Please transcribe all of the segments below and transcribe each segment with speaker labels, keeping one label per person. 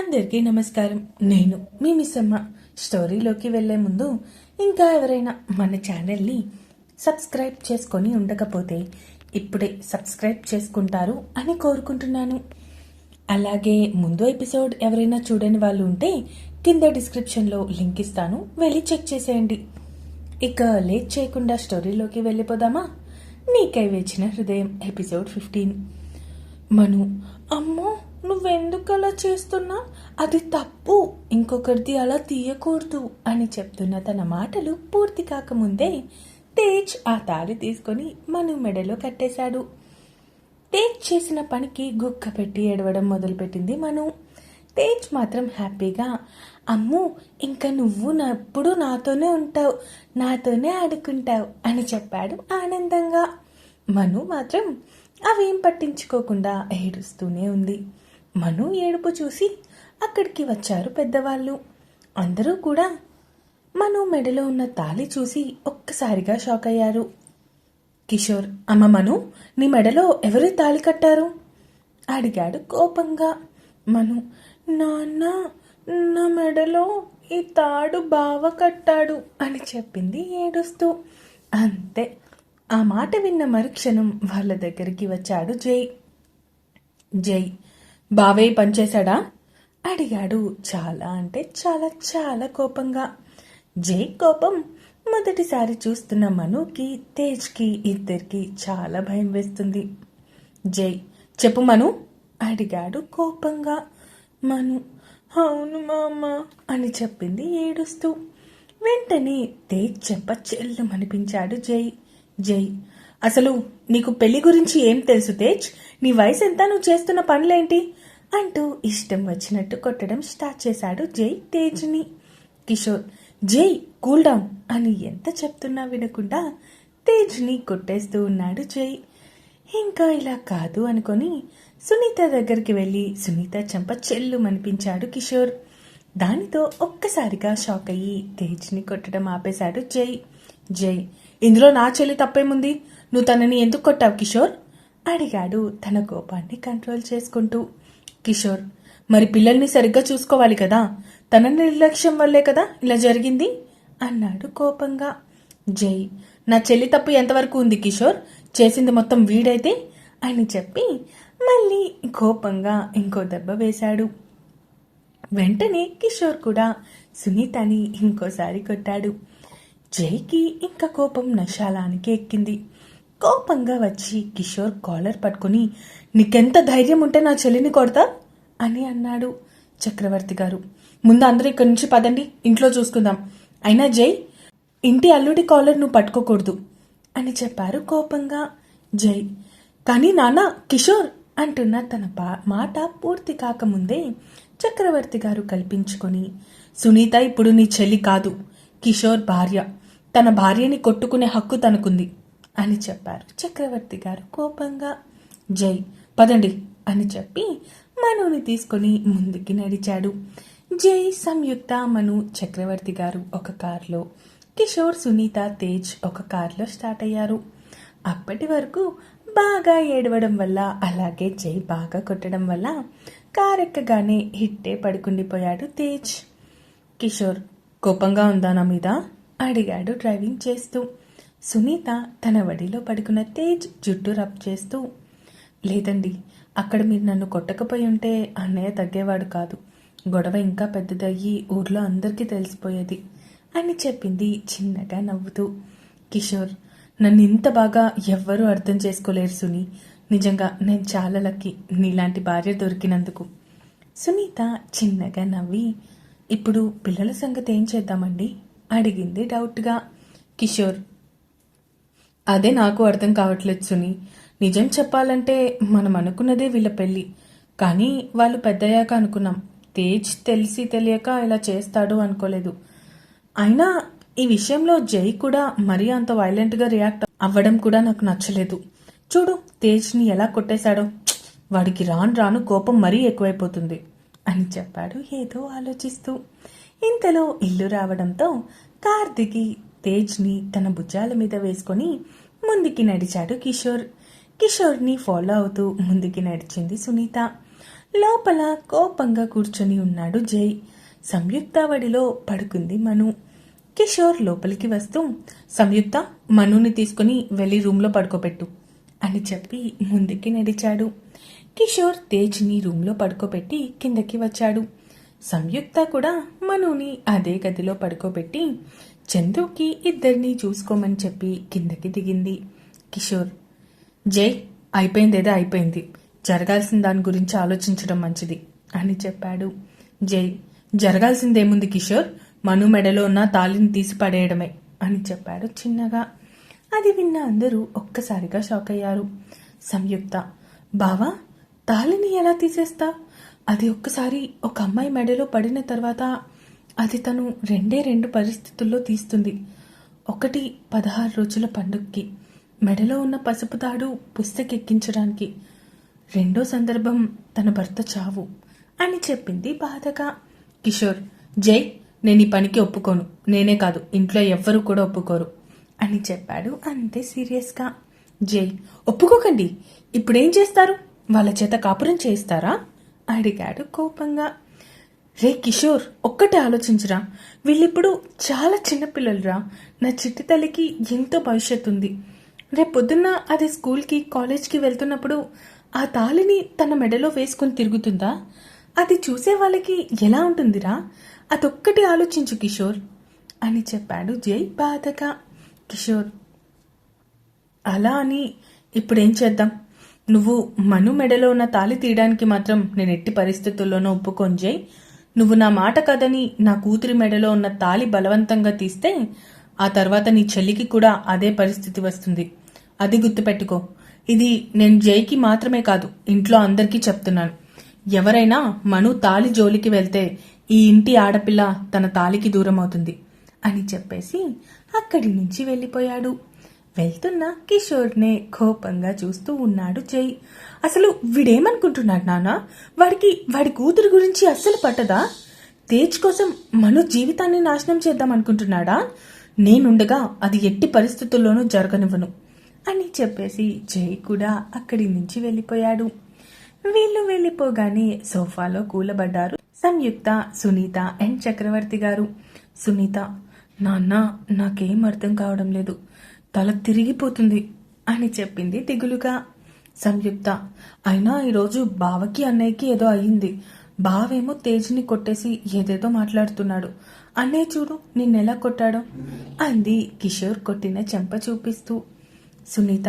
Speaker 1: అందరికీ నమస్కారం నేను మీ మిస్సమ్మ స్టోరీలోకి వెళ్లే ముందు ఇంకా ఎవరైనా మన ఛానల్ని సబ్స్క్రైబ్ చేసుకొని ఉండకపోతే ఇప్పుడే సబ్స్క్రైబ్ చేసుకుంటారు అని కోరుకుంటున్నాను అలాగే ముందు ఎపిసోడ్ ఎవరైనా చూడని వాళ్ళు ఉంటే కింద డిస్క్రిప్షన్లో లింక్ ఇస్తాను వెళ్ళి చెక్ చేసేయండి ఇక లేట్ చేయకుండా స్టోరీలోకి వెళ్ళిపోదామా నీకై వేచిన హృదయం ఎపిసోడ్ ఫిఫ్టీన్ మను అమ్మో నువ్వెందుకు అలా చేస్తున్నా అది తప్పు ఇంకొకరిది అలా తీయకూడదు అని చెప్తున్న తన మాటలు పూర్తి కాకముందే తేజ్ ఆ తాడు తీసుకొని మను మెడలో కట్టేశాడు తేజ్ చేసిన పనికి గుక్క పెట్టి ఏడవడం మొదలుపెట్టింది మను తేజ్ మాత్రం హ్యాపీగా అమ్ము ఇంకా నువ్వు ఎప్పుడు నాతోనే ఉంటావు నాతోనే ఆడుకుంటావు అని చెప్పాడు ఆనందంగా మను మాత్రం అవేం పట్టించుకోకుండా ఏడుస్తూనే ఉంది మను ఏడుపు చూసి అక్కడికి వచ్చారు పెద్దవాళ్ళు అందరూ కూడా మను మెడలో ఉన్న తాళి చూసి ఒక్కసారిగా షాక్ అయ్యారు కిషోర్ అమ్మ మను నీ మెడలో ఎవరు తాళి కట్టారు అడిగాడు కోపంగా మను నాన్న నా మెడలో ఈ తాడు బావ కట్టాడు అని చెప్పింది ఏడుస్తూ అంతే ఆ మాట విన్న మరుక్షణం వాళ్ళ దగ్గరికి వచ్చాడు జై జై బావే పనిచేశాడా అడిగాడు చాలా అంటే చాలా చాలా కోపంగా జై కోపం మొదటిసారి చూస్తున్న మనుకి తేజ్కి ఇద్దరికి చాలా భయం వేస్తుంది జై చెప్పు మను అడిగాడు కోపంగా మను అవును మామ అని చెప్పింది ఏడుస్తూ వెంటనే తేజ్ చెప్ప చెల్లమనిపించాడు జై జై అసలు నీకు పెళ్లి గురించి ఏం తెలుసు తేజ్ నీ వయసు ఎంత నువ్వు చేస్తున్న పనులేంటి అంటూ ఇష్టం వచ్చినట్టు కొట్టడం స్టార్ట్ చేశాడు జై తేజ్ని కిషోర్ జై కూల్ డౌన్ అని ఎంత చెప్తున్నా వినకుండా తేజ్ని కొట్టేస్తూ ఉన్నాడు జై ఇంకా ఇలా కాదు అనుకొని సునీత దగ్గరికి వెళ్ళి సునీత చెంప చెల్లు అనిపించాడు కిషోర్ దానితో ఒక్కసారిగా షాక్ అయ్యి తేజ్ని కొట్టడం ఆపేశాడు జై జై ఇందులో నా చెల్లి తప్పేముంది నువ్వు తనని ఎందుకు కొట్టావు కిషోర్ అడిగాడు తన కోపాన్ని కంట్రోల్ చేసుకుంటూ కిషోర్ మరి పిల్లల్ని సరిగ్గా చూసుకోవాలి కదా తన నిర్లక్ష్యం వల్లే కదా ఇలా జరిగింది అన్నాడు కోపంగా జై నా చెల్లి తప్పు ఎంతవరకు ఉంది కిషోర్ చేసింది మొత్తం వీడైతే అని చెప్పి మళ్ళీ కోపంగా ఇంకో దెబ్బ వేశాడు వెంటనే కిషోర్ కూడా సునీతని ఇంకోసారి కొట్టాడు జైకి ఇంకా కోపం నశాలానికి ఎక్కింది కోపంగా వచ్చి కిషోర్ కాలర్ పట్టుకుని నీకెంత ధైర్యం ఉంటే నా చెల్లిని కొడతా అని అన్నాడు చక్రవర్తి గారు ముందు అందరూ ఇక్కడి నుంచి పదండి ఇంట్లో చూసుకుందాం అయినా జై ఇంటి అల్లుడి కాలర్ నువ్వు పట్టుకోకూడదు అని చెప్పారు కోపంగా జై కానీ నానా కిషోర్ అంటున్న తన మాట పూర్తి కాకముందే చక్రవర్తి గారు కల్పించుకొని సునీత ఇప్పుడు నీ చెల్లి కాదు కిషోర్ భార్య తన భార్యని కొట్టుకునే హక్కు తనకుంది అని చెప్పారు చక్రవర్తి గారు కోపంగా జై పదండి అని చెప్పి మనుని తీసుకొని ముందుకి నడిచాడు జై సంయుక్త మను చక్రవర్తి గారు ఒక కారులో కిషోర్ సునీత తేజ్ ఒక కారులో స్టార్ట్ అయ్యారు అప్పటి వరకు బాగా ఏడవడం వల్ల అలాగే జై బాగా కొట్టడం వల్ల కారెక్కగానే హిట్టే పడుకుండిపోయాడు తేజ్ కిషోర్ కోపంగా ఉందా నా మీద అడిగాడు డ్రైవింగ్ చేస్తూ సునీత తన వడిలో పడుకున్న తేజ్ జుట్టు రబ్ చేస్తూ లేదండి అక్కడ మీరు నన్ను కొట్టకపోయి ఉంటే అన్నయ్య తగ్గేవాడు కాదు గొడవ ఇంకా పెద్దదయ్యి ఊర్లో అందరికీ తెలిసిపోయేది అని చెప్పింది చిన్నగా నవ్వుతూ కిషోర్ నన్ను ఇంత బాగా ఎవ్వరూ అర్థం చేసుకోలేరు సుని నిజంగా నేను చాలా లక్కీ నీలాంటి భార్య దొరికినందుకు సునీత చిన్నగా నవ్వి ఇప్పుడు పిల్లల సంగతి ఏం చేద్దామండి అడిగింది డౌట్గా కిషోర్ అదే నాకు అర్థం కావట్లేదు సుని నిజం చెప్పాలంటే మనం అనుకున్నదే వీళ్ళ పెళ్ళి కానీ వాళ్ళు పెద్దయ్యాక అనుకున్నాం తేజ్ తెలిసి తెలియక ఇలా చేస్తాడు అనుకోలేదు అయినా ఈ విషయంలో జై కూడా మరీ అంత వైలెంట్గా రియాక్ట్ అవ్వడం కూడా నాకు నచ్చలేదు చూడు తేజ్ని ఎలా కొట్టేశాడో వాడికి రాను రాను కోపం మరీ ఎక్కువైపోతుంది అని చెప్పాడు ఏదో ఆలోచిస్తూ ఇంతలో ఇల్లు రావడంతో కార్తికి తేజ్ని తన భుజాల మీద వేసుకొని ముందుకి నడిచాడు కిషోర్ కిషోర్ని ఫాలో అవుతూ ముందుకి నడిచింది సునీత లోపల కోపంగా కూర్చొని ఉన్నాడు జై సంయుక్త వడిలో పడుకుంది మను కిషోర్ లోపలికి వస్తూ సంయుక్త మనుని తీసుకుని వెళ్ళి రూమ్లో పడుకోబెట్టు అని చెప్పి ముందుకి నడిచాడు కిషోర్ తేజ్ని రూమ్లో పడుకోబెట్టి కిందకి వచ్చాడు సంయుక్త కూడా మనుని అదే గదిలో పడుకోబెట్టి చందుకి ఇద్దరిని చూసుకోమని చెప్పి కిందకి దిగింది కిషోర్ జై అయిపోయిందేదో అయిపోయింది జరగాల్సిన దాని గురించి ఆలోచించడం మంచిది అని చెప్పాడు జై జరగాల్సిందేముంది కిషోర్ మను మెడలో ఉన్న తాళిని తీసి పడేయడమే అని చెప్పాడు చిన్నగా అది విన్న అందరూ ఒక్కసారిగా షాక్ అయ్యారు సంయుక్త బావా తాళిని ఎలా తీసేస్తా అది ఒక్కసారి ఒక అమ్మాయి మెడలో పడిన తర్వాత అది తను రెండే రెండు పరిస్థితుల్లో తీస్తుంది ఒకటి పదహారు రోజుల పండుగకి మెడలో ఉన్న పసుపు తాడు పుస్తకెక్కించడానికి రెండో సందర్భం తన భర్త చావు అని చెప్పింది బాధగా కిషోర్ జై నేను ఈ పనికి ఒప్పుకోను నేనే కాదు ఇంట్లో ఎవ్వరూ కూడా ఒప్పుకోరు అని చెప్పాడు అంతే సీరియస్గా జై ఒప్పుకోకండి ఇప్పుడేం చేస్తారు వాళ్ళ చేత కాపురం చేస్తారా అడిగాడు కోపంగా రే కిషోర్ ఒక్కటే ఆలోచించరా వీళ్ళిప్పుడు చాలా చిన్నపిల్లలరా నా చిట్టి తల్లికి ఎంతో భవిష్యత్తు ఉంది రేపు పొద్దున్న అది స్కూల్కి కాలేజ్కి వెళ్తున్నప్పుడు ఆ తాళిని తన మెడలో వేసుకుని తిరుగుతుందా అది చూసే వాళ్ళకి ఎలా ఉంటుందిరా అదొక్కటి ఆలోచించు కిషోర్ అని చెప్పాడు జై బాధక కిషోర్ అలా అని ఇప్పుడేం చేద్దాం నువ్వు మను మెడలో ఉన్న తాళి తీయడానికి మాత్రం నేను ఎట్టి పరిస్థితుల్లోనూ ఒప్పుకొని జై నువ్వు నా మాట కదని నా కూతురి మెడలో ఉన్న తాలి బలవంతంగా తీస్తే ఆ తర్వాత నీ చెల్లికి కూడా అదే పరిస్థితి వస్తుంది అది గుర్తుపెట్టుకో ఇది నేను జైకి మాత్రమే కాదు ఇంట్లో అందరికీ చెప్తున్నాను ఎవరైనా మను తాలి జోలికి వెళ్తే ఈ ఇంటి ఆడపిల్ల తన తాలికి దూరం అవుతుంది అని చెప్పేసి అక్కడి నుంచి వెళ్ళిపోయాడు వెళ్తున్న కిషోర్నే కోపంగా చూస్తూ ఉన్నాడు జై అసలు వీడేమనుకుంటున్నాడు నాన్న వాడికి వాడి కూతురు గురించి అస్సలు పట్టదా తేజ్ కోసం మనో జీవితాన్ని నాశనం చేద్దాం అనుకుంటున్నాడా నేనుండగా అది ఎట్టి పరిస్థితుల్లోనూ జరగనివ్వను అని చెప్పేసి జై కూడా అక్కడి నుంచి వెళ్ళిపోయాడు వీళ్ళు వెళ్ళిపోగానే సోఫాలో కూలబడ్డారు సంయుక్త సునీత అండ్ చక్రవర్తి గారు సునీత నాన్న నాకేం అర్థం కావడం లేదు తల తిరిగిపోతుంది అని చెప్పింది దిగులుగా సంయుక్త అయినా ఈరోజు బావకి అన్నయ్యకి ఏదో అయ్యింది బావేమో తేజ్ని కొట్టేసి ఏదేదో మాట్లాడుతున్నాడు అన్నయ్య చూడు నిన్నెలా కొట్టాడో అంది కిషోర్ కొట్టిన చెంప చూపిస్తూ సునీత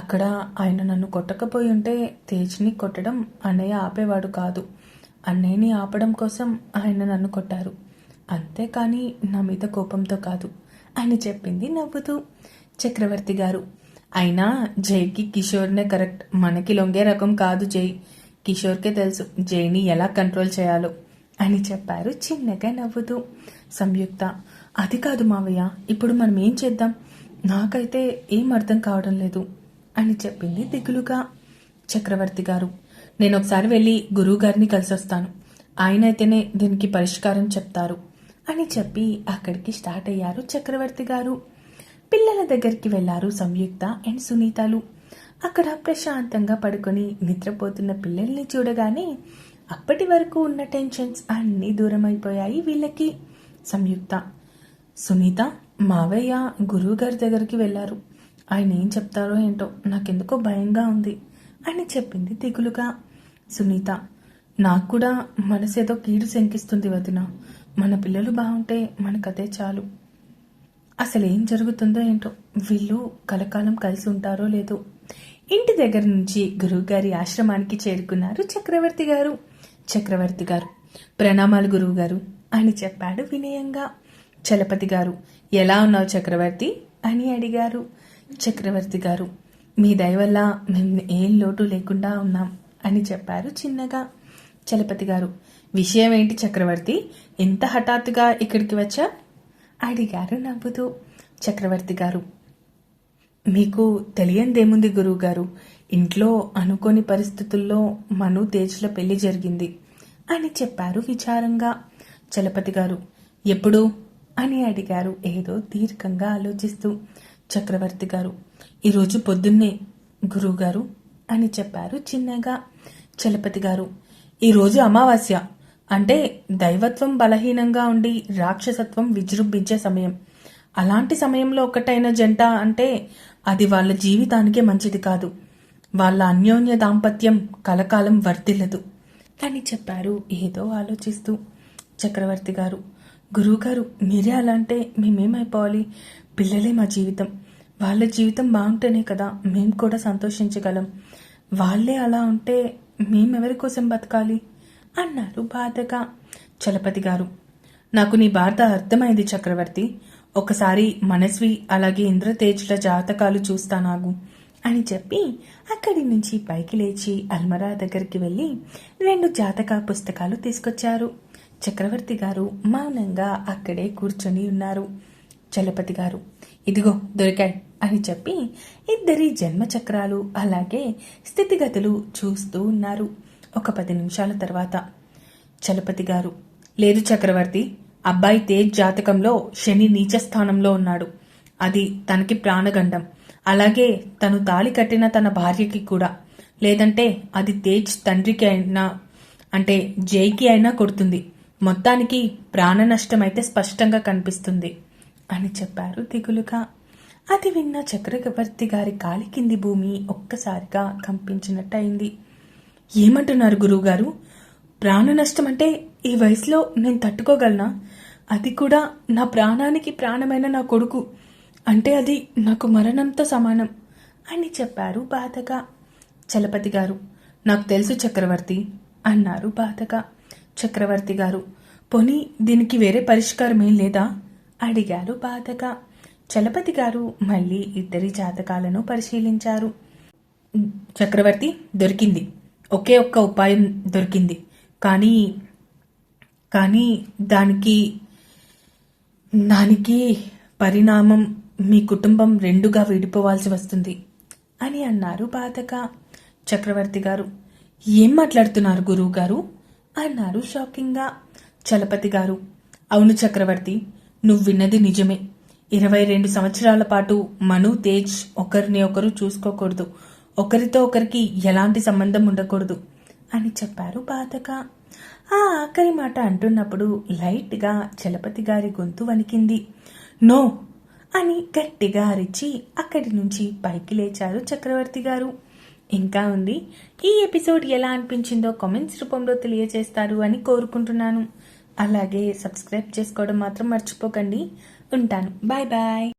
Speaker 1: అక్కడ ఆయన నన్ను కొట్టకపోయి ఉంటే తేజ్ని కొట్టడం అన్నయ్య ఆపేవాడు కాదు అన్నయ్యని ఆపడం కోసం ఆయన నన్ను కొట్టారు అంతేకాని నా మీద కోపంతో కాదు అని చెప్పింది నవ్వుతూ చక్రవర్తి గారు అయినా జైకి కిషోర్నే కరెక్ట్ మనకి లొంగే రకం కాదు జై కిషోర్కే తెలుసు జైని ఎలా కంట్రోల్ చేయాలో అని చెప్పారు చిన్నగా నవ్వుతూ సంయుక్త అది కాదు మావయ్య ఇప్పుడు మనం ఏం చేద్దాం నాకైతే ఏం అర్థం కావడం లేదు అని చెప్పింది దిగులుగా చక్రవర్తి గారు నేను ఒకసారి వెళ్ళి గురువుగారిని కలిసొస్తాను ఆయన అయితేనే దీనికి పరిష్కారం చెప్తారు అని చెప్పి అక్కడికి స్టార్ట్ అయ్యారు చక్రవర్తి గారు పిల్లల దగ్గరికి వెళ్లారు సంయుక్త అండ్ సునీతలు అక్కడ ప్రశాంతంగా పడుకొని నిద్రపోతున్న పిల్లల్ని చూడగానే అప్పటి వరకు ఉన్న టెన్షన్స్ అన్నీ దూరమైపోయాయి వీళ్ళకి సంయుక్త సునీత మావయ్య గురువు గారి దగ్గరికి వెళ్ళారు ఆయన ఏం చెప్తారో ఏంటో నాకెందుకో భయంగా ఉంది అని చెప్పింది దిగులుగా సునీత నాకు కూడా మనసేదో కీడు శంకిస్తుంది వదిన మన పిల్లలు బాగుంటే మనకదే చాలు అసలు ఏం జరుగుతుందో ఏంటో వీళ్ళు కలకాలం కలిసి ఉంటారో లేదో ఇంటి దగ్గర నుంచి గురువుగారి ఆశ్రమానికి చేరుకున్నారు చక్రవర్తి గారు చక్రవర్తి గారు ప్రణామాలు గురువుగారు అని చెప్పాడు వినయంగా చలపతి గారు ఎలా ఉన్నావు చక్రవర్తి అని అడిగారు చక్రవర్తి గారు మీ దయ వల్ల మేము ఏం లోటు లేకుండా ఉన్నాం అని చెప్పారు చిన్నగా చలపతి గారు విషయం ఏంటి చక్రవర్తి ఎంత హఠాత్తుగా ఇక్కడికి వచ్చా అడిగారు నవ్వుతూ చక్రవర్తి గారు మీకు తెలియందేముంది గురువుగారు ఇంట్లో అనుకోని పరిస్థితుల్లో మను తేజ్ల పెళ్లి జరిగింది అని చెప్పారు విచారంగా చలపతి గారు ఎప్పుడు అని అడిగారు ఏదో దీర్ఘంగా ఆలోచిస్తూ చక్రవర్తి గారు ఈరోజు పొద్దున్నే గురువుగారు అని చెప్పారు చిన్నగా చలపతి గారు ఈరోజు అమావాస్య అంటే దైవత్వం బలహీనంగా ఉండి రాక్షసత్వం విజృంభించే సమయం అలాంటి సమయంలో ఒకటైన జంట అంటే అది వాళ్ళ జీవితానికే మంచిది కాదు వాళ్ళ అన్యోన్య దాంపత్యం కలకాలం వర్తిల్లదు అని చెప్పారు ఏదో ఆలోచిస్తూ చక్రవర్తి గారు గురువుగారు మీరే అలాంటే మేమేమైపోవాలి పిల్లలే మా జీవితం వాళ్ళ జీవితం బాగుంటేనే కదా మేము కూడా సంతోషించగలం వాళ్ళే అలా ఉంటే మేమెవరి కోసం బతకాలి అన్నారు బాధగా చలపతి గారు నాకు నీ బాధ అర్థమైంది చక్రవర్తి ఒకసారి మనస్వి అలాగే ఇంద్రతేజుల జాతకాలు చూస్తానాగు అని చెప్పి అక్కడి నుంచి పైకి లేచి అల్మరా దగ్గరికి వెళ్ళి రెండు జాతక పుస్తకాలు తీసుకొచ్చారు చక్రవర్తి గారు మౌనంగా అక్కడే కూర్చొని ఉన్నారు చలపతి గారు ఇదిగో దొరికాయి అని చెప్పి ఇద్దరి జన్మచక్రాలు అలాగే స్థితిగతులు చూస్తూ ఉన్నారు ఒక పది నిమిషాల తర్వాత చలపతి గారు లేదు చక్రవర్తి అబ్బాయి తేజ్ జాతకంలో శని నీచస్థానంలో ఉన్నాడు అది తనకి ప్రాణగండం అలాగే తను తాళి కట్టిన తన భార్యకి కూడా లేదంటే అది తేజ్ తండ్రికి అయినా అంటే జైకి అయినా కొడుతుంది మొత్తానికి ప్రాణ నష్టం అయితే స్పష్టంగా కనిపిస్తుంది అని చెప్పారు దిగులుగా అది విన్న చక్రవర్తి గారి కాలి కింది భూమి ఒక్కసారిగా కంపించినట్టయింది ఏమంటున్నారు గురువుగారు ప్రాణ నష్టం అంటే ఈ వయసులో నేను తట్టుకోగలనా అది కూడా నా ప్రాణానికి ప్రాణమైన నా కొడుకు అంటే అది నాకు మరణంతో సమానం అని చెప్పారు బాధగా చలపతి గారు నాకు తెలుసు చక్రవర్తి అన్నారు బాధగా చక్రవర్తి గారు పోనీ దీనికి వేరే పరిష్కారం ఏం లేదా అడిగారు బాధగా చలపతి గారు మళ్ళీ ఇద్దరి జాతకాలను పరిశీలించారు చక్రవర్తి దొరికింది ఒకే ఒక్క ఉపాయం దొరికింది కానీ కానీ దానికి దానికి పరిణామం మీ కుటుంబం రెండుగా విడిపోవాల్సి వస్తుంది అని అన్నారు బాధక చక్రవర్తి గారు ఏం మాట్లాడుతున్నారు గురువు గారు అన్నారు షాకింగ్గా చలపతి గారు అవును చక్రవర్తి నువ్వు విన్నది నిజమే ఇరవై రెండు సంవత్సరాల పాటు మను తేజ్ ఒకరిని ఒకరు చూసుకోకూడదు ఒకరితో ఒకరికి ఎలాంటి సంబంధం ఉండకూడదు అని చెప్పారు బాధక ఆ ఆఖరి మాట అంటున్నప్పుడు లైట్గా చలపతి గారి గొంతు వణికింది నో అని గట్టిగా అరిచి అక్కడి నుంచి పైకి లేచారు చక్రవర్తి గారు ఇంకా ఉంది ఈ ఎపిసోడ్ ఎలా అనిపించిందో కామెంట్స్ రూపంలో తెలియజేస్తారు అని కోరుకుంటున్నాను అలాగే సబ్స్క్రైబ్ చేసుకోవడం మాత్రం మర్చిపోకండి ఉంటాను బాయ్ బాయ్